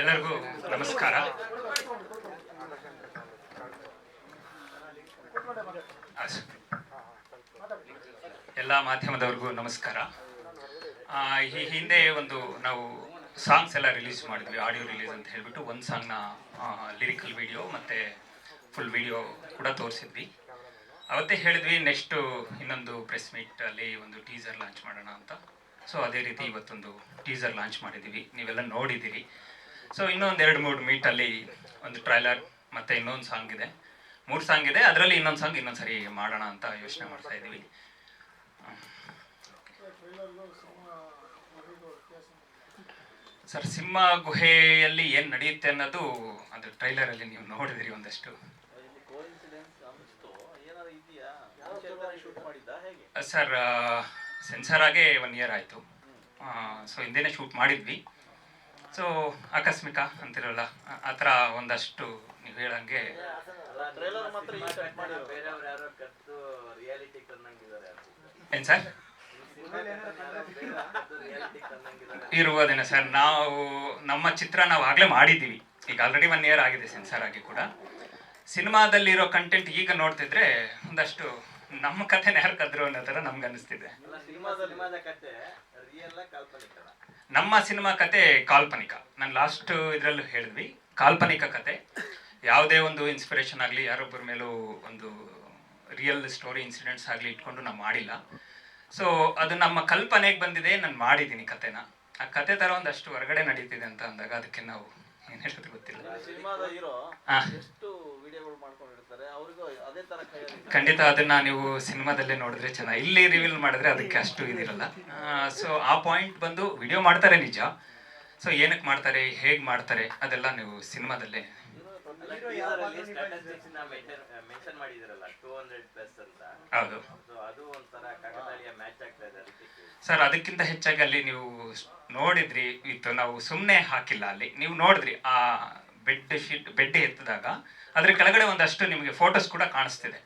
ಎಲ್ಲರಿಗೂ ನಮಸ್ಕಾರ. ಎಲ್ಲ ಮಾಧ್ಯಮದವ್ರಿಗೂ ನಮಸ್ಕಾರ. ಈ ಹಿಂದೆ ಒಂದು ನಾವು ಸಾಂಗ್ಸ್ ಎಲ್ಲ ರಿಲೀಸ್ ಮಾಡಿದ್ವಿ, ಆಡಿಯೋ ರಿಲೀಸ್ ಅಂತ ಹೇಳ್ಬಿಟ್ಟು ಒಂದು ಸಾಂಗ್ನ ಲಿರಿಕಲ್ ವಿಡಿಯೋ ಮತ್ತು ಫುಲ್ ವಿಡಿಯೋ ಕೂಡ ತೋರಿಸಿದ್ವಿ. ಅವತ್ತೇ ಹೇಳಿದ್ವಿ, ನೆಕ್ಸ್ಟು ಇನ್ನೊಂದು ಪ್ರೆಸ್ ಮೀಟಲ್ಲಿ ಒಂದು ಟೀಸರ್ ಲಾಂಚ್ ಮಾಡೋಣ ಅಂತ. ಸೊ ಅದೇ ರೀತಿ ಇವತ್ತೊಂದು ಟೀಸರ್ ಲಾಂಚ್ ಮಾಡಿದ್ದೀವಿ. ನೀವೆಲ್ಲ ನೋಡಿದ್ದೀರಿ. ಸೊ ಇನ್ನೊಂದು ಎರಡು ಮೂರು ಮೀಟಲ್ಲಿ ಒಂದು ಟ್ರೈಲರ್ ಮತ್ತು ಇನ್ನೊಂದು ಸಾಂಗ್ ಇದೆ. ಮೂರು ಸಾಂಗ್ ಇದೆ, ಅದರಲ್ಲಿ ಇನ್ನೊಂದು ಸಾಂಗ್ ಇನ್ನೊಂದು ಸರಿ ಮಾಡೋಣ ಅಂತ ಯೋಚನೆ ಮಾಡ್ತಾ ಇದ್ದೀವಿ. ಸರ್, ಸಿಂಹ ಗುಹೆಯಲ್ಲಿ ಏನು ನಡೆಯುತ್ತೆ ಅನ್ನೋದು ಅದು ಟ್ರೈಲರಲ್ಲಿ ನೀವು ನೋಡಿದಿರಿ ಒಂದಷ್ಟು. ಸರ್ ಸೆನ್ಸರ್ ಆಗೇ ಒನ್ ಇಯರ್ ಆಯಿತು. ಸೊ ಹಿಂದೆನೇ ಶೂಟ್ ಮಾಡಿದ್ವಿ. ಸೊ ಆಕಸ್ಮಿಕ ಅಂತಿರಲ್ಲ. ಆ- ಥರ ಒಂದಷ್ಟು ನೀವು ಹೇಳಂಗೆ ಏನು ಸರ್? ಇರುವುದೇನೆ ಸರ್, ನಾವು ನಮ್ಮ ಚಿತ್ರ ನಾವು ಆಗಲೇ ಮಾಡಿದ್ದೀವಿ. ಈಗ ಆಲ್ರೆಡಿ ಒನ್ ಇಯರ್ ಆಗಿದೆ ಸೆನ್ಸರ್ ಆಗಿ ಕೂಡ. ಸಿನಿಮಾದಲ್ಲಿರೋ ಕಂಟೆಂಟ್ ಈಗ ನೋಡ್ತಿದ್ರೆ ಒಂದಷ್ಟು ನಮ್ಮ ಕಥೆನ ಯಾರು ಕದ್ರು ಅನ್ನೋ ಥರ ನಮ್ಗೆ ಅನಿಸ್ತಿದೆ. ನಮ್ಮ ಸಿನಿಮಾ ಕತೆ ಕಾಲ್ಪನಿಕ. ನಾನು ಲಾಸ್ಟ್ ಇದರಲ್ಲೂ ಹೇಳಿದ್ವಿ, ಕಾಲ್ಪನಿಕ ಕತೆ. ಯಾವುದೇ ಒಂದು ಇನ್ಸ್ಪಿರೇಷನ್ ಆಗಲಿ, ಯಾರೊಬ್ಬರ ಮೇಲೂ ಒಂದು ರಿಯಲ್ ಸ್ಟೋರಿ ಇನ್ಸಿಡೆಂಟ್ಸ್ ಆಗಲಿ ಇಟ್ಕೊಂಡು ನಾವು ಮಾಡಿಲ್ಲ. ಸೊ ಅದು ನಮ್ಮ ಕಲ್ಪನೆಗೆ ಬಂದಿದೆ, ನಾನು ಮಾಡಿದ್ದೀನಿ ಕತೆನ. ಆ ಕತೆ ಥರ ಒಂದಷ್ಟು ಹೊರಗಡೆ ನಡೀತಿದೆ ಅಂತ ಅಂದಾಗ ಅದಕ್ಕೆ ನಾವು ಏನು ಹೇಳೋದು ಗೊತ್ತಿಲ್ಲ. ಖಂಡಿತ ಅದನ್ನ ನೀವು ಸಿನಿಮಾದಲ್ಲೇ ನೋಡಿದ್ರೆ ಚೆನ್ನಾಗಿ ಇಲ್ಲಿ ರಿವೀಲ್ ಮಾಡಿದ್ರೆ ಅದಕ್ಕೆ ಅಷ್ಟು ಇದಿರಲ್ಲ. ಸೊ ಆ ಪಾಯಿಂಟ್ ಬಂದು ವಿಡಿಯೋ ಮಾಡ್ತಾರೆ ನಿಜ. ಸೊ ಏನಕ್ಕೆ ಮಾಡ್ತಾರೆ ಹೇಗೆ ಮಾಡ್ತಾರೆ ಅದೆಲ್ಲ ನೀವು ಸಿನಿಮಾದಲ್ಲೇ ಮೆನ್ಷನ್ ಮಾಡಿದಿರಲ್ಲ ಟೂ ಹಂಡ್ರೆಡ್ ಪ್ಲಸ್ ಅಂತ. ಹೌದು. ಸೊ ಅದು ಒಂಥರ ಕಾಕತಾಳೀಯ ಮ್ಯಾಚ್ ಆಗ್ತಾ ಇದೆ ಸರ್ ಅದಕ್ಕಿಂತ ಹೆಚ್ಚಾಗಿ ಅಲ್ಲಿ ನೀವು ನೋಡಿದ್ರಿ ಇತ್ತು ನಾವು ಸುಮ್ಮನೆ ಹಾಕಿಲ್ಲ ಅಲ್ಲಿ. ನೀವು ನೋಡಿದ್ರಿ ಆ ಬೆಡ್ ಶೀಟ್ ಬೆಡ್ ಎತ್ತಿದಾಗ ಅದ್ರ ಕೆಳಗಡೆ ಒಂದಷ್ಟು ನಿಮಗೆ ಫೋಟೋಸ್ ಕೂಡ ಕಾಣಿಸ್ತಿದೆ.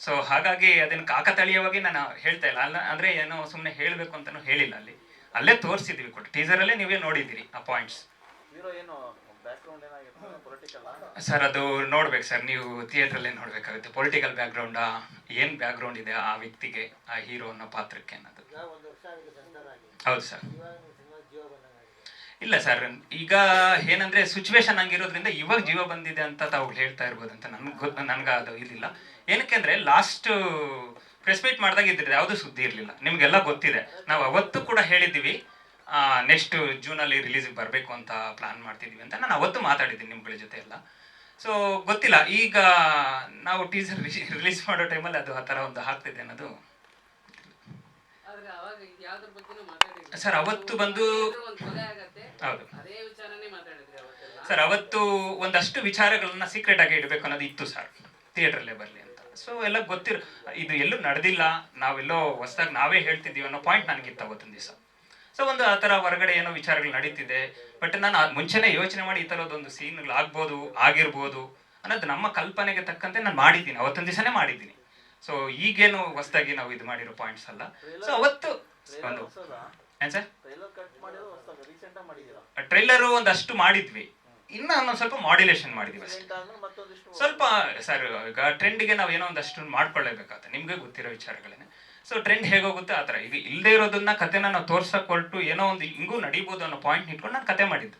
ಸೊ ಹಾಗಾಗಿ ಅದನ್ನ ಕಾಕತಾಳೀಯವಾಗಿ ನಾನು ಹೇಳ್ತಾ ಇಲ್ಲ. ಅಲ್ಲ ಅಂದ್ರೆ ಏನೋ ಸುಮ್ಮನೆ ಹೇಳಬೇಕು ಅಂತಲೂ ಹೇಳಿಲ್ಲ ಅಲ್ಲಿ. ಅಲ್ಲೇ ತೋರಿಸಿದ್ವಿ ಕೂಡ. ಟೀಸರಲ್ಲೇ ನೀವೇ ನೋಡಿದ್ದೀರಿ ಆ ಪಾಯಿಂಟ್ಸ್ ಏನು ಸರ್ ಅದು ನೋಡ್ಬೇಕು ಸರ್ ನೀವು ಥಿಯೇಟ್ರಲ್ಲೇ ನೋಡ್ಬೇಕಾಗುತ್ತೆ. ಪೊಲಿಟಿಕಲ್ ಬ್ಯಾಕ್ಗ್ರೌಂಡಾ ಏನು ಬ್ಯಾಕ್ಗ್ರೌಂಡ್ ಇದೆ ಆ ವ್ಯಕ್ತಿಗೆ ಆ ಹೀರೋ ಅನ್ನೋ ಪಾತ್ರಕ್ಕೆ ಅನ್ನೋದು? ಹೌದು ಸರ್ ಇಲ್ಲ ಸರ್ ಈಗ ಏನಂದ್ರೆ ಸಿಚುವೇಶನ್ ಹಂಗಿರೋದ್ರಿಂದ ಇವಾಗ ಜೀವ ಬಂದಿದೆ ಅಂತ ತಾವು ಹೇಳ್ತಾ ಇರ್ಬೋದು ಅಂತ ನನ್ಗೆ ಗೊತ್ತ ನನ್ಗೆ ಅದು ಇದಿಲ್ಲ. ಏನಕ್ಕೆ ಅಂದ್ರೆ ಲಾಸ್ಟ್ ಪ್ರೆಸ್ ಮೀಟ್ ಮಾಡಿದಾಗ ಇದ್ರದ್ದು ಯಾವುದೂ ಸುದ್ದಿ ಇರಲಿಲ್ಲ. ನಿಮ್ಗೆಲ್ಲ ಗೊತ್ತಿದೆ. ನಾವು ಅವತ್ತು ಕೂಡ ಹೇಳಿದ್ದೀವಿ. ನೆಕ್ಸ್ಟ್ ಜೂನಲ್ಲಿ ರಿಲೀಸಿಗೆ ಬರಬೇಕು ಅಂತ ಪ್ಲಾನ್ ಮಾಡ್ತಿದ್ದೀವಿ ಅಂತ ನಾನು ಅವತ್ತು ಮಾತಾಡಿದ್ದೀನಿ ನಿಮ್ಗಳ ಜೊತೆ ಎಲ್ಲ. ಸೊ ಗೊತ್ತಿಲ್ಲ ಈಗ ನಾವು ಟೀಸರ್ ರಿಲೀಸ್ ಮಾಡೋ ಟೈಮಲ್ಲಿ ಅದು ಆ ಥರ ಒಂದು ಆಗ್ತಿದೆ ಅನ್ನೋದು. ಸರ್ ಅವತ್ತು ಬಂದು ಹೌದು. ಸರ್ ಅವತ್ತು ಒಂದಷ್ಟು ವಿಚಾರಗಳನ್ನ ಸೀಕ್ರೆಟ್ ಆಗಿ ಇಡಬೇಕು ಅನ್ನೋದು ಇತ್ತು ಸರ್ ಥಿಯೇಟ್ರಲ್ಲೇ ಬರಲಿ ಅಂತ. ಸೊ ಎಲ್ಲ ಗೊತ್ತಿರೋ ಇದು ಎಲ್ಲೂ ನಡೆದಿಲ್ಲ. ನಾವೆಲ್ಲೋ ಹೊಸದಾಗಿ ನಾವೇ ಹೇಳ್ತಿದ್ದೀವಿ ಅನ್ನೋ ಪಾಯಿಂಟ್ ನನಗಿತ್ತು ಅವತ್ತೊಂದು ದಿವಸ. ಸೊ ಒಂದು ಆ ಥರ ಹೊರಗಡೆ ಏನೋ ವಿಚಾರಗಳು ನಡೀತಿದೆ. ಬಟ್ ನಾನು ಮುಂಚೆನೇ ಯೋಚನೆ ಮಾಡಿ ಈ ಥರದೊಂದು ಸೀನ್ಗಳು ಆಗ್ಬೋದು ಆಗಿರ್ಬೋದು ಅನ್ನೋದು ನಮ್ಮ ಕಲ್ಪನೆಗೆ ತಕ್ಕಂತೆ ನಾನು ಮಾಡಿದ್ದೀನಿ. ಅವತ್ತೊಂದು ದಿವಸನೇ ಮಾಡಿದ್ದೀನಿ. ಸೊ ಈಗೇನು ಹೊಸದಾಗಿ ನಾವು ಇದು ಮಾಡಿರೋ ಪಾಯಿಂಟ್ಸ್ ಅಲ್ಲ. ಸೊ ಅವತ್ತು ಒಂದು ಏನ್ ಸರ್? ಟ್ರೈಲರ್ ಒಂದಷ್ಟು ಮಾಡಿದ್ವಿ. ಇನ್ನ ಒಂದ್ ಸ್ವಲ್ಪ ಮಾಡ್ಯುಲೇಷನ್ ಮಾಡಿದೀವಿ ಅಷ್ಟೇ. ಸ್ವಲ್ಪ ಸರ್ ಈಗ ಟ್ರೆಂಡ್ಗೆ ನಾವು ಏನೋ ಒಂದಷ್ಟು ಮಾಡ್ಕೊಳ್ಳೇಬೇಕಾಗುತ್ತೆ. ನಿಮ್ಗೆ ಗೊತ್ತಿರೋ ವಿಚಾರಗಳೇನೆ. So trend ಹೇಗೋಗುತ್ತೆ? ಆ ಥರ. ಈಗ ಇಲ್ಲದೆ ಇರೋದನ್ನ ಕತೆನ ನಾವು ತೋರ್ಸಕ್ ಹೊರಟು ಏನೋ ಒಂದು ಹಿಂಗೂ ನಡೀಬೋದು ಅನ್ನೋ ಪಾಯಿಂಟ್ ಇಟ್ಕೊಂಡು ನಾನು ಕತೆ ಮಾಡಿದ್ದು.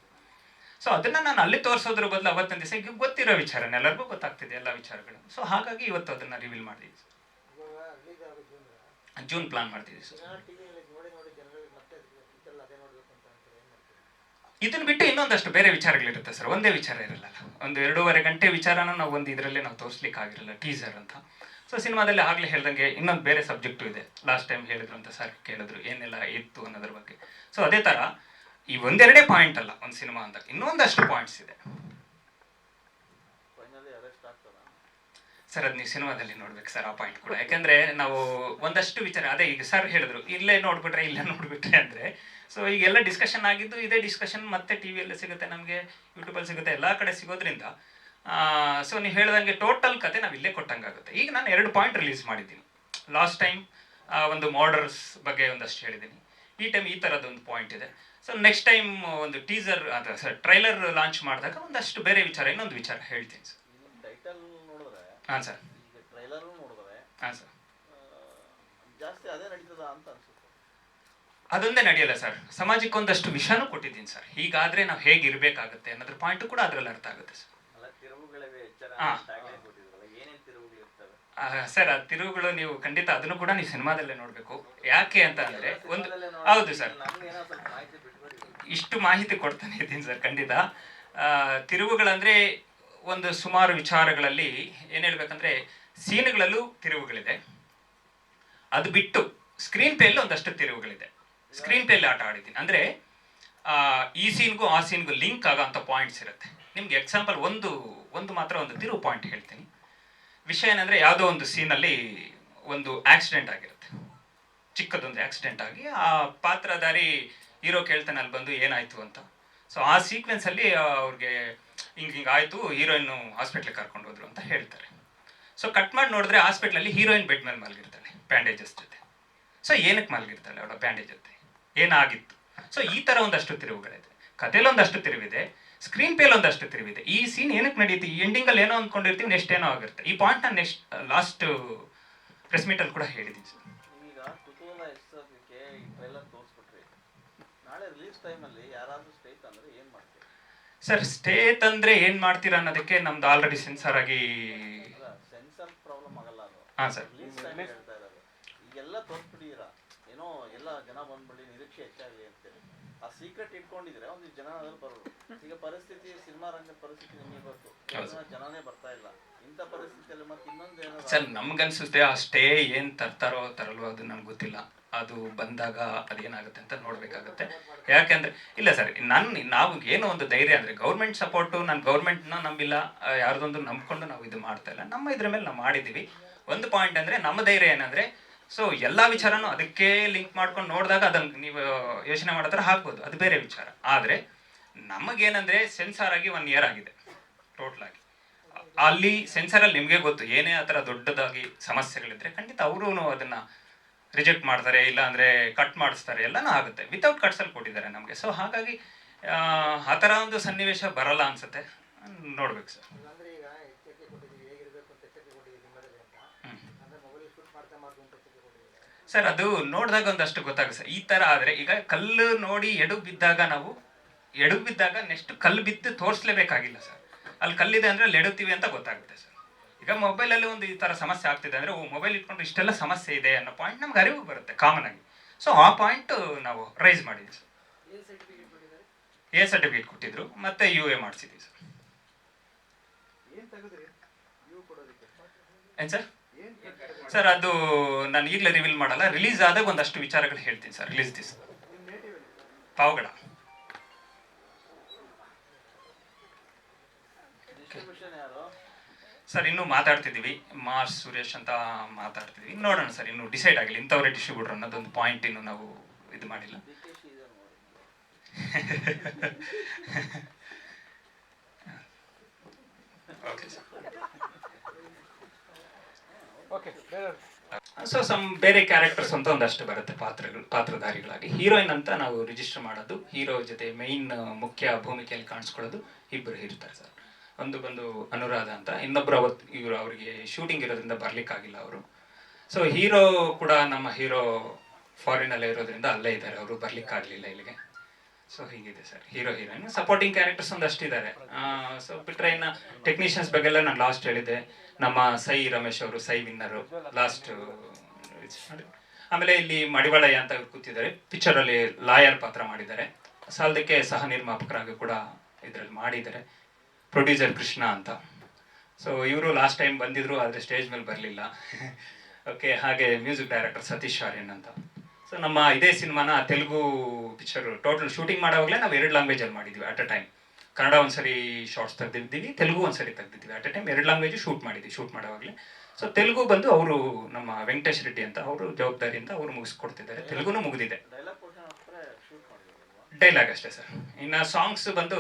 ಸೊ ಅದನ್ನ ನಾನು ಅಲ್ಲಿ ತೋರಿಸೋದ್ರ ಬದಲು ಅವತ್ತಿನ ದಿವಸ ಈಗ ಗೊತ್ತಿರೋ ವಿಚಾರನೇ. ಎಲ್ಲರಿಗೂ ಗೊತ್ತಾಗ್ತಿದೆ ಎಲ್ಲ ವಿಚಾರಗಳು. ಸೊ ಹಾಗಾಗಿ ಇವತ್ತು ಅದನ್ನ ರಿವೀಲ್ ಮಾಡಿದ್ವಿ ಜೂನ್ ಪ್ಲಾನ್ ಮಾಡ್ತಿದ್ವಿ ಸರ್ ಇದನ್ನ ಬಿಟ್ಟು ಇನ್ನೊಂದಷ್ಟು ಬೇರೆ ವಿಚಾರಗಳಿರುತ್ತೆ ಸರ್. ಒಂದೇ ವಿಚಾರ ಇರಲ್ಲ. ಒಂದು ಎರಡೂವರೆ ಗಂಟೆ ವಿಚಾರನ ನಾವು ಒಂದು ಇದರಲ್ಲೇ ನಾವು ತೋರಿಸ್ಲಿಕ್ಕೆ ಆಗಿರಲ್ಲ ಟೀಸರ್ ಅಂತ. ಸೊ ಸಿನಿಮಾದಲ್ಲಿ ಆಗಲೇ ಹೇಳ್ದಂಗೆ ಇನ್ನೊಂದು ಬೇರೆ ಸಬ್ಜೆಕ್ಟು ಇದೆ. ಲಾಸ್ಟ್ ಟೈಮ್ ಹೇಳಿದ್ರು ಅಂತ ಸರ್ ಕೇಳಿದ್ರು ಏನೆಲ್ಲ ಇತ್ತು ಅನ್ನೋದ್ರ ಬಗ್ಗೆ. ಸೊ ಅದೇ ತರ ಈ ಒಂದೆರಡೇ ಪಾಯಿಂಟ್ ಅಲ್ಲ ಒಂದು ಸಿನಿಮಾ ಅಂತ. ಇನ್ನೊಂದಷ್ಟು ಪಾಯಿಂಟ್ಸ್ ಇದೆ. ಸರ್ ಅದು ನೀವು ಸಿನಿಮಾದಲ್ಲಿ ನೋಡ್ಬೇಕು ಸರ್ ಆ ಪಾಯಿಂಟ್ ಕೂಡ. ಯಾಕಂದ್ರೆ ನಾವು ಒಂದಷ್ಟು ವಿಚಾರ ಅದೇ ಈಗ ಸರ್ ಹೇಳಿದ್ರು ಇಲ್ಲೇ ನೋಡ್ಬಿಟ್ರೆ ಇಲ್ಲೇ ನೋಡ್ಬಿಟ್ರೆ ಅಂದ್ರೆ ಸೊ ಈಗೆಲ್ಲ ಡಿಸ್ಕಷನ್ ಆಗಿದ್ದು ಇದೇ ಡಿಸ್ಕಷನ್ ಮತ್ತೆ ಟಿವಿಯಲ್ಲಿ ಸಿಗುತ್ತೆ ನಮಗೆ ಯೂಟ್ಯೂಬಲ್ಲಿ ಸಿಗುತ್ತೆ ಎಲ್ಲ ಕಡೆ ಸಿಗೋದ್ರಿಂದ ಸೊ ನೀವು ಹೇಳ್ದಂಗೆ ಟೋಟಲ್ ಕತೆ ನಾವು ಇಲ್ಲೇ ಕೊಟ್ಟಂಗಾಗುತ್ತೆ. ಈಗ ನಾನು ಎರಡು ಪಾಯಿಂಟ್ ರಿಲೀಸ್ ಮಾಡಿದ್ದೀನಿ. ಲಾಸ್ಟ್ ಟೈಮ್ ಒಂದು ಮಾಡರ್ಸ್ ಬಗ್ಗೆ ಒಂದಷ್ಟು ಹೇಳಿದ್ದೀನಿ. ಈ ಟೈಮ್ ಈ ಥರದೊಂದು ಪಾಯಿಂಟ್ ಇದೆ. ಸೊ ನೆಕ್ಸ್ಟ್ ಟೈಮ್ ಒಂದು ಟೀಸರ್ ಅದ ಸರ್ ಟ್ರೈಲರ್ ಲಾಂಚ್ ಮಾಡಿದಾಗ ಒಂದಷ್ಟು ಬೇರೆ ವಿಚಾರ ಇನ್ನೊಂದು ವಿಚಾರ ಹೇಳ್ತೀನಿ ಸರ್ ಹಾಂ ಸರ್ ಹಾಂ ಸರ್ ಅದೊಂದೇ ನಡೆಯಲ್ಲ ಸರ್ ಸಮಾಜಕ್ಕೆ ಒಂದಷ್ಟು ವಿಷಯನೂ ಕೊಟ್ಟಿದ್ದೀನಿ ಸರ್ ಹೀಗಾದ್ರೆ ನಾವು ಹೇಗಿರಬೇಕಾಗುತ್ತೆ ಅನ್ನೋದ್ರ ಪಾಯಿಂಟ್ ಕೂಡ ಅದರಲ್ಲಿ ಅರ್ಥ ಆಗುತ್ತೆ ಸರ್ ಸರ್ ಆ ತಿರುವುಗಳು ನೀವು ಖಂಡಿತ ಅದನ್ನು ಕೂಡ ನೀವು ಸಿನಿಮಾದಲ್ಲೇ ನೋಡಬೇಕು. ಯಾಕೆ ಅಂತ ಅಂದ್ರೆ ಒಂದು ಹೌದು ಸರ್. ಇಷ್ಟು ಮಾಹಿತಿ ಕೊಡ್ತಾನೆ ಇದ್ದೀನಿ ಸರ್ ಖಂಡಿತ. ತಿರುವುಗಳಂದ್ರೆ ಒಂದು ಸುಮಾರು ವಿಚಾರಗಳಲ್ಲಿ ಏನು ಹೇಳ್ಬೇಕಂದ್ರೆ ಸೀನ್ಗಳಲ್ಲೂ ತಿರುವುಗಳಿದೆ ಅದು ಬಿಟ್ಟು ಸ್ಕ್ರೀನ್ ಪ್ಲೇಲಿ ಒಂದಷ್ಟು ತಿರುವುಗಳಿದೆ ಸ್ಕ್ರೀನ್ ಪ್ಲೇಲಿ ಆಟ ಆಡಿದ್ದೀನಿ. ಅಂದ್ರೆ ಈ ಸೀನ್ಗೂ ಆ ಸೀನ್ಗೂ ಲಿಂಕ್ ಆಗೋಂಥ ಪಾಯಿಂಟ್ಸ್ ಇರುತ್ತೆ. ನಿಮ್ಗೆ ಎಕ್ಸಾಂಪಲ್ ಒಂದು ಒಂದು ಮಾತ್ರ ಒಂದು ತಿರುವು ಪಾಯಿಂಟ್ ಹೇಳ್ತೀನಿ. ವಿಷಯ ಏನಂದರೆ ಯಾವುದೋ ಒಂದು ಸೀನಲ್ಲಿ ಒಂದು ಆಕ್ಸಿಡೆಂಟ್ ಆಗಿರುತ್ತೆ. ಚಿಕ್ಕದೊಂದು ಆಕ್ಸಿಡೆಂಟ್ ಆಗಿ ಆ ಪಾತ್ರಧಾರಿ ಹೀರೋ ಕೇಳ್ತಾನೆ ಅಲ್ಲಿ ಬಂದು ಏನಾಯ್ತು ಅಂತ. ಸೊ ಆ ಸೀಕ್ವೆನ್ಸಲ್ಲಿ ಅವ್ರಿಗೆ ಹಿಂಗೆ ಹಿಂಗೆ ಆಯಿತು ಹೀರೋಯಿನ್ ಹಾಸ್ಪಿಟ್ಲಿಗೆ ಕರ್ಕೊಂಡು ಹೋದ್ರು ಅಂತ ಹೇಳ್ತಾರೆ. ಸೊ ಕಟ್ ಮಾಡಿ ನೋಡಿದ್ರೆ ಹಾಸ್ಪಿಟ್ಲಲ್ಲಿ ಹೀರೋಯಿನ್ ಬೆಡ್ ಮೇಲೆ ಮಲಗಿರ್ತಾಳೆ ಬ್ಯಾಂಡೇಜಸ್ ಜೊತೆ. ಸೊ ಏನಕ್ಕೆ ಮಲಗಿರ್ತಾಳೆ ಅವಳ ಬ್ಯಾಂಡೇಜ್ ಜೊತೆ? ಏನಾಗಿತ್ತು? ಸೊ ಈ ಥರ ಒಂದಷ್ಟು ತಿರುವುಗಳಿದೆ. ಕಥೆಯಲ್ಲಿ ತಿರುವಿದೆ. ಸ್ಕ್ರೀನ್ ಪೇಲ್ ಒಂದಷ್ಟು ತಿರುವಿದೆ. ಈ ಸೀನ್ ಏನಕ್ಕೆ ನಡೀತಿ? ಈ ಎಂಡಿಂಗಲ್ಲಿ ಏನೋ ಅಂದ್ಕೊಂಡಿರ್ತೀವಿ ನೆಕ್ಸ್ಟ್ ಏನೋ ಆಗಿರುತ್ತೆ. ಈ ಪಾಯಿಂಟ್ ನಾನು ನೆಕ್ಸ್ಟ್ ಲಾಸ್ಟ್ ಪ್ರೆಸ್ ಮೀಟಲ್ಲಿ ಕೂಡ ಹೇಳಿದ್ದೀನಿ ಸರ್. ಈಗ ಕುತೂಹಲ ಹೆಚ್ಚೋದಕ್ಕೆ ಈ ಟ್ರೈಲರ್ ತೋರಿಸ್ಬಿಟ್ರಿ. ನಾಳೆ ರಿಲೀಸ್ ಟೈಮಲ್ಲಿ ಯಾರಾದ್ರೂ ಸ್ಟೇಟ್ ಅಂದ್ರೆ ಏನ್ ಮಾಡ್ತೀರಿ? ಸರ್ ಸ್ಟೇ ತಂದ್ರೆ ಏನ್ ಮಾಡ್ತೀರಾ ಅನ್ನೋದಕ್ಕೆ ನಮ್ದು ಆಲ್ರೆಡಿ ಸೆನ್ಸರ್ ಆಗಿ ಅಲ್ಲ ಸೆನ್ಸರ್ ಪ್ರಾಬ್ಲಮ್ ಆಗಲ್ಲ ಅದು. ಹಾ ಸರ್. ರಿಲೀಸ್ ಟೈಮ್ ಹೇಳ್ತಾ ಇರೋದು. ಈಗೆಲ್ಲ ತೋರಿಸ್ಬಿಟ್ಟಿದ್ದೀರಾ? ಏನೋ ಎಲ್ಲ ಜನ ಬಂದ್ಬಿಡಿ ನಿರೀಕ್ಷೆ ಹೆಚ್ಚಾಗಲಿ ಅಂತೇಳಿ ಆ ಸೀಕ್ರೆಟ್ ಇಟ್ಕೊಂಡಿದ್ರೆ ಒಂದು ಜನ ಬರೋದು ಈಗ ಪರಿಸ್ಥಿತಿ ಸಿನಿಮಾ ರಂಗ ಪರಿಸ್ಥಿತಿ ನಿಮಗೆ ಗೊತ್ತು. ಜನನೇ ಬರ್ತಾ ಇಲ್ಲ. ಇಂಥ ಪರಿಸ್ಥಿತಿಯಲ್ಲಿ ಮತ್ತೆ ಇನ್ನೊಂದು ಏನಾದ್ರು ಸರ್ ನಮ್ಗನ್ಸುತ್ತೆ ಆ ಸ್ಟೇ ಏನ್ ತರ್ತಾರೋ ತರಲ್ವೋ ಅದು ನಮ್ಗೆ ಗೊತ್ತಿಲ್ಲ. ಅದು ಬಂದಾಗ ಅದೇನಾಗುತ್ತೆ ಅಂತ ನೋಡ್ಬೇಕಾಗುತ್ತೆ. ಯಾಕೆಂದ್ರೆ ಇಲ್ಲ ಸರ್ ನನ್ನ ನಾವು ಏನೋ ಒಂದು ಧೈರ್ಯ ಅಂದ್ರೆ ಗೌರ್ಮೆಂಟ್ ಸಪೋರ್ಟು ನಾನು ಗೌರ್ಮೆಂಟ್ನ ನಂಬಿಲ್ಲ. ಯಾರ್ದೊಂದು ನಂಬ್ಕೊಂಡು ನಾವು ಇದು ಮಾಡ್ತಾ ಇಲ್ಲ. ನಮ್ಮ ಇದ್ರ ಮೇಲೆ ನಾವು ಮಾಡಿದ್ದೀವಿ. ಒಂದು ಪಾಯಿಂಟ್ ಅಂದ್ರೆ ನಮ್ಮ ಧೈರ್ಯ ಏನಂದ್ರೆ ಸೊ ಎಲ್ಲ ವಿಚಾರನೂ ಅದಕ್ಕೆ ಲಿಂಕ್ ಮಾಡ್ಕೊಂಡು ನೋಡಿದಾಗ ಅದನ್ನು ನೀವು ಯೋಚನೆ ಮಾಡತ್ರ ಹಾಕ್ಬೋದು ಅದು ಬೇರೆ ವಿಚಾರ. ಆದರೆ, ನಮಗೇನಂದರೆ ಸೆನ್ಸಾರ್ ಆಗಿ ಒನ್ ಇಯರ್ ಆಗಿದೆ. ಟೋಟಲ್ ಆಗಿ. ಅಲ್ಲಿ ಸೆನ್ಸಾರಲ್ಲಿ ನಿಮಗೆ ಗೊತ್ತು, ಏನೇ ಆ ಥರ ದೊಡ್ಡದಾಗಿ ಸಮಸ್ಯೆಗಳಿದ್ರೆ ಖಂಡಿತ ಅವರು ಅದನ್ನ ರಿಜೆಕ್ಟ್ ಮಾಡ್ತಾರೆ ಇಲ್ಲ ಅಂದರೆ ಕಟ್ ಮಾಡಿಸ್ತಾರೆ, ಎಲ್ಲನೂ ಆಗುತ್ತೆ. ವಿತೌಟ್ ಕಟ್ಸಲ್ಲಿ ಕೊಟ್ಟಿದ್ದಾರೆ ನಮಗೆ. ಸೊ ಹಾಗಾಗಿ ಆ ಥರ ಒಂದು ಸನ್ನಿವೇಶ ಬರಲ್ಲ ಅನ್ಸುತ್ತೆ. ನೋಡ್ಬೇಕು ಸರ್ ಅಂದ್ರೆ ಈಗ ಎಚ್ಚರಿಕೆ ಕೊಟ್ಟಿದ್ದೀವಿ ಹೇಗಿರ್ಬೇಕು ಅಂತ ಎಚ್ಚರಿಕೆ ಕೊಟ್ಟಿದ್ದೀವಿ ನಿಮ್ಮಲ್ಲಿ ಅಂತ ಅಂದ್ರೆ ಮೊಬೈಲ್ ಶೂಟ್ ಮಾಡ್ತಾ ಮಾಡ್ದು ಅಂತ ಎಚ್ಚರಿಕೆ ಕೊಟ್ಟಿದ್ದೀವಿ ಸರ್ ಅದು ನೋಡಿದಾಗ ಒಂದಷ್ಟು ಗೊತ್ತಾಗುತ್ತೆ. ಸರ್ ಈ ಥರ ಆದರೆ ಈಗ ಕಲ್ಲು ನೋಡಿ ಎಡು ಬಿದ್ದಾಗ ನಾವು ಎಡು ಬಿದ್ದಾಗ ನೆಕ್ಸ್ಟ್ ಕಲ್ಲು ಬಿದ್ದು ತೋರಿಸ್ಲೇಬೇಕಾಗಿಲ್ಲ ಸರ್. ಅಲ್ಲಿ ಕಲ್ಲಿದೆ ಅಂದರೆ ಅಲ್ಲಿ ಎಡುತ್ತೀವಿ ಅಂತ ಗೊತ್ತಾಗುತ್ತೆ ಸರ್. ಈಗ ಮೊಬೈಲಲ್ಲಿ ಒಂದು ಈ ಥರ ಸಮಸ್ಯೆ ಆಗ್ತಿದೆ ಅಂದರೆ ಓ ಮೊಬೈಲ್ ಇಟ್ಕೊಂಡು ಇಷ್ಟೆಲ್ಲ ಸಮಸ್ಯೆ ಇದೆ ಅನ್ನೋ ಪಾಯಿಂಟ್ ನಮ್ಗೆ ಅರಿವು ಬರುತ್ತೆ ಕಾಮನ್ ಆಗಿ. ಸೊ ಆ ಪಾಯಿಂಟ್ ನಾವು ರೈಸ್ ಮಾಡಿದ್ವಿ ಸರ್. ಎ ಸರ್ಟಿಫಿಕೇಟ್ ಕೊಟ್ಟಿದ್ರು. ಮತ್ತೆ ಯು ಎ ಮಾಡಿಸಿದ್ವಿ ಸರ್. ಏನ್ ಸರ್? ಸರ್, ಅದು ನಾನು ಈಗಲೇ ರಿವೀಲ್ ಮಾಡಲ್ಲ. ರಿಲೀಸ್ ಆದಾಗ ಒಂದಷ್ಟು ವಿಚಾರಗಳು ಹೇಳ್ತೀನಿ sir. Release this Pavagada. Sir, ಇನ್ನೂ ಮಾತಾಡ್ತಿದ್ದೀವಿ. ಮಾರ್ಸ್ ಸುರೇಶ್ ಅಂತ ಮಾತಾಡ್ತಿದ್ವಿ ನೋಡೋಣ ಸರ್, ಇನ್ನು ಡಿಸೈಡ್ ಆಗಿಲ್ಲ. ಇಂಥವ್ರೆ ಡಿಸ್ಟ್ರಿಬ್ಯೂಟರ್ ಅನ್ನೋದೊಂದು ಪಾಯಿಂಟ್ ಇನ್ನು ನಾವು ಇದು ಮಾಡಿಲ್ಲ. ಓಕೆ ಸರ್ ಸೊ ಸಮ್ ಬೇರೆ ಕ್ಯಾರೆಕ್ಟರ್ಸ್ ಅಂತ ಒಂದಷ್ಟು ಬರುತ್ತೆ ಪಾತ್ರಗಳು, ಪಾತ್ರಧಾರಿಗಳಾಗಿ. ಹೀರೋಯಿನ್ ಅಂತ ನಾವು ರಿಜಿಸ್ಟರ್ ಮಾಡೋದು. ಹೀರೋ ಜೊತೆ ಮೈನ್ ಮುಖ್ಯ ಭೂಮಿಕೆಯಲ್ಲಿ ಕಾಣಿಸ್ಕೊಳ್ಳೋದು ಇಬ್ಬರು ಇರ್ತಾರೆ ಸರ್. ಒಂದು ಬಂದು ಅನುರಾಧ ಅಂತ, ಇನ್ನೊಬ್ರು ಅವತ್ತು ಇವರು ಅವರಿಗೆ ಶೂಟಿಂಗ್ ಇರೋದ್ರಿಂದ ಬರ್ಲಿಕ್ಕಾಗಿಲ್ಲ ಅವರು. ಸೊ ಹೀರೋ ಕೂಡ ನಮ್ಮ ಹೀರೋ ಫಾರಿನಲ್ಲೇ ಇರೋದ್ರಿಂದ ಅಲ್ಲೇ ಇದ್ದಾರೆ. ಅವರು ಬರ್ಲಿಕ್ಕಾಗಲಿಲ್ಲ ಇಲ್ಲಿಗೆ. ಸೊ ಹೀಗಿದೆ sir. Hero heroine supporting characters ಒಂದಷ್ಟು ಇದ್ದಾರೆ ಸೊ ಬಿಟ್ರೆ ಇನ್ನು ಟೆಕ್ನಿಷಿಯನ್ಸ್ ಬಗ್ಗೆಲ್ಲ ನಾನು ಲಾಸ್ಟ್ ಹೇಳಿದೆ ನಮ್ಮ ಸೈ ರಮೇಶ್ ಅವರು, ಸೈ ವಿನ್ನರು ಲಾಸ್ಟ್ ಆಮೇಲೆ ಇಲ್ಲಿ ಮಡಿವಾಳಯ್ಯ ಅಂತ ಕೂತಿದ್ದಾರೆ. ಪಿಕ್ಚರಲ್ಲಿ ಲಾಯರ್ ಪಾತ್ರ ಮಾಡಿದ್ದಾರೆ. ಸಾಲದಕ್ಕೆ ಸಹ ನಿರ್ಮಾಪಕರಾಗಿ ಕೂಡ ಇದರಲ್ಲಿ ಮಾಡಿದ್ದಾರೆ. ಪ್ರೊಡ್ಯೂಸರ್ ಕೃಷ್ಣ ಅಂತ. ಸೊ ಇವರು ಲಾಸ್ಟ್ ಟೈಮ್ ಬಂದಿದ್ರು, ಆದರೆ ಸ್ಟೇಜ್ ಮೇಲೆ ಬರಲಿಲ್ಲ. ಓಕೆ ಹಾಗೆ ಮ್ಯೂಸಿಕ್ ಡೈರೆಕ್ಟರ್ ಸತೀಶ್ ಆರ್ಯನ್ ಅಂತ. ಸೊ ನಮ್ಮ ಇದೇ ಸಿನಿಮಾನ ತೆಲುಗು ಪಿಕ್ಚರ್ ಟೋಟಲ್ ಶೂಟಿಂಗ್ ಮಾಡೋವಾಗಲೇ ನಾವು ಎರಡು ಲ್ಯಾಂಗ್ವೇಜಲ್ಲಿ ಮಾಡಿದ್ವಿ ಅಟ್ ಅ ಟೈಮ್ ಕನ್ನಡ ಒಂದ್ಸರಿ ಶಾರ್ಟ್ಸ್ ತೆಗೆದಿದ್ದೀವಿ ತೆಲುಗು ಒಂದ್ಸರಿ ತೆಗೆದಿದ್ದೀವಿ. ಅಟ್ ಅ ಟೈಮ್ ಎರಡು ಲ್ಯಾಂಗ್ವೇಜ್ ಶೂಟ್ ಮಾಡಿದ್ವಿ ಶೂಟ್ ಮಾಡೋವಾಗಲೇ. ಸೊ ತೆಲುಗು ಬಂದು ಅವರು ನಮ್ಮ ವೆಂಕಟೇಶ್ ರೆಡ್ಡಿ ಅಂತ ಅವರು ಜವಾಬ್ದಾರಿಯಿಂದ ಅವರು ಮುಗಿಸ್ಕೊಡ್ತಿದ್ದಾರೆ. ತೆಲುಗುನು ಮುಗಿದಿದೆ. ಡೈಲಾಗ್ ಅಷ್ಟೇ ಸರ್ ಇನ್ನು ಸಾಂಗ್ಸ್ ಬಂದು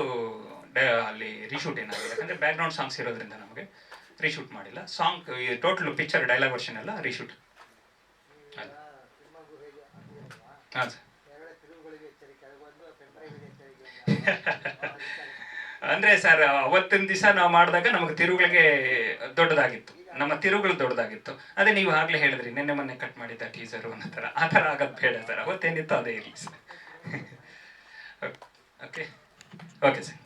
ಅಲ್ಲಿ ರೀಶೂಟ್ ಏನಾಗಿದೆ ಯಾಕಂದರೆ ಬ್ಯಾಕ್ಗ್ರೌಂಡ್ ಸಾಂಗ್ಸ್ ಇರೋದ್ರಿಂದ ನಮಗೆ ರೀಶೂಟ್ ಮಾಡಿಲ್ಲ. Song total picture dialogue version ಎಲ್ಲ ರೀಶೂಟ್ ಸಿನಿಮಾಗೂ ಹೇಗೆ ಆಗ್ತಿದೆಯಲ್ವಾ ಹಾಂ ಸರ್ ಕೆಳಗಡೆ ತಿರುವುಗಳಿಗೆ ಎಚ್ಚರಿಕೆ ಅದು ಬಂದು ಪೆನ್ಡ್ರೈವ್ ಅಂದ್ರೆ ಸರ್, ಅವತ್ತಿನ ದಿವಸ ನಾವು ಮಾಡಿದಾಗ ನಮಗೆ ತಿರುಗಳಿಗೆ ದೊಡ್ಡದಾಗಿತ್ತು. ನಮ್ಮ ತಿರುಗಳು ದೊಡ್ಡದಾಗಿತ್ತು. ಅದೇ ನೀವು ಆಗ್ಲೇ ಹೇಳಿದ್ರಿ, ನಿನ್ನೆ ಮೊನ್ನೆ ಕಟ್ ಮಾಡಿದ್ದ ಟೀಸರು ಅನ್ನೋ ಥರ ಆ ಥರ ಆಗೋದು ಬೇಡ ಸರ್, ಅವತ್ತೇನಿತ್ತು ಅದೇ ಇರಲಿ sir okay okay sir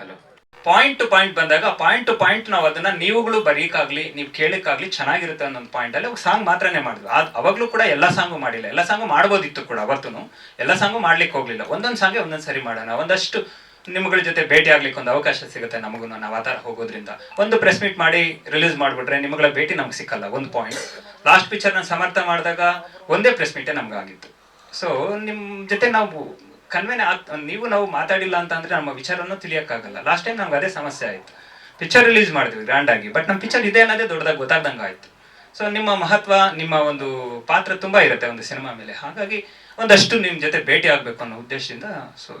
hello point to point ಬಂದಾಗ ಪಾಯಿಂಟ್ ಟು ಪಾಯಿಂಟ್ ನಾವು ಅದನ್ನ ನೀವುಗಳು ಬರೀಕಾಗ್ಲಿ, ನೀವು ಕೇಳಕ್ಕಾಗ್ಲಿ ಚೆನ್ನಾಗಿರುತ್ತೆ ಅನ್ನೋ ಪಾಯಿಂಟ್ ಅಲ್ಲಿ ಸಾಂಗ್ ಮಾತ್ರನೇ ಮಾಡಿದ್ವಿ. ಅದ್ ಅವಾಗ್ಲೂ ಕೂಡ ಎಲ್ಲ ಸಾಂಗು ಮಾಡಿಲ್ಲ. ಎಲ್ಲ ಸಾಂಗು ಮಾಡ್ಬೋದಿತ್ತು ಕೂಡ ಅವತ್ತು ಎಲ್ಲ ಸಾಂಗು ಮಾಡ್ಲಿಕ್ಕೆ ಹೋಗ್ಲಿಲ್ಲ. ಒಂದೊಂದು ಸಾಂಗೆ ಒಂದೊಂದು ಸರಿ ಮಾಡೋಣ. ಒಂದಷ್ಟು ನಿಮ್ಗಳ ಜೊತೆ ಭೇಟಿ ಆಗ್ಲಿಕ್ಕೆ ಒಂದು ಅವಕಾಶ ಸಿಗುತ್ತೆ ನಮಗೂ ನಾವು ಆ ಥರ ಹೋಗೋದ್ರಿಂದ. ಒಂದು ಪ್ರೆಸ್ ಮೀಟ್ ಮಾಡಿ ರಿಲೀಸ್ ಮಾಡ್ಬಿಟ್ರೆ ನಿಮ್ಗಳ ಭೇಟಿ ನಮ್ಗೆ ಸಿಕ್ಕಲ್ಲ ಒಂದು ಪಾಯಿಂಟ್. ಲಾಸ್ಟ್ ಪಿಕ್ಚರ್ನ ಸಮರ್ಥ ಮಾಡಿದಾಗ ಒಂದೇ ಪ್ರೆಸ್ ಮೀಟೇ ನಮ್ಗೆ ಆಗಿತ್ತು ಸೊ ನಿಮ್ಮ ಜೊತೆ ನಾವು ಕನ್ವೆನೆ ನೀವು ನಾವು ಮಾತಾಡಿಲ್ಲ ಅಂತ ಅಂದ್ರೆ ನಮ್ಮ ವಿಚಾರನೂ ತಿಳಿಯಕ್ಕಾಗಲ್ಲ. ಲಾಸ್ಟ್ ಟೈಮ್ ನಮ್ಗೆ ಅದೇ ಸಮಸ್ಯೆ ಆಯ್ತು. ಪಿಕ್ಚರ್ ರಿಲೀಸ್ ಮಾಡಿದ್ವಿ ಗ್ರ್ಯಾಂಡ್ ಆಗಿ. ಬಟ್ ನಮ್ಮ ಪಿಕ್ಚರ್ ಇದೆ ಅನ್ನೋದೇ ದೊಡ್ಡದಾಗಿ ಗೊತ್ತಾಗ್ದಂಗೆ ಆಯ್ತು. ಸೊ ನಿಮ್ಮ ಮಹತ್ವ, ನಿಮ್ಮ ಒಂದು ಪಾತ್ರ ತುಂಬಾ ಇರುತ್ತೆ ಒಂದು ಸಿನಿಮಾ ಮೇಲೆ. ಹಾಗಾಗಿ ಒಂದಷ್ಟು ನಿಮ್ಮ ಜೊತೆ ಭೇಟಿ ಆಗಬೇಕು ಅನ್ನೋ ಉದ್ದೇಶದಿಂದ ಸೊ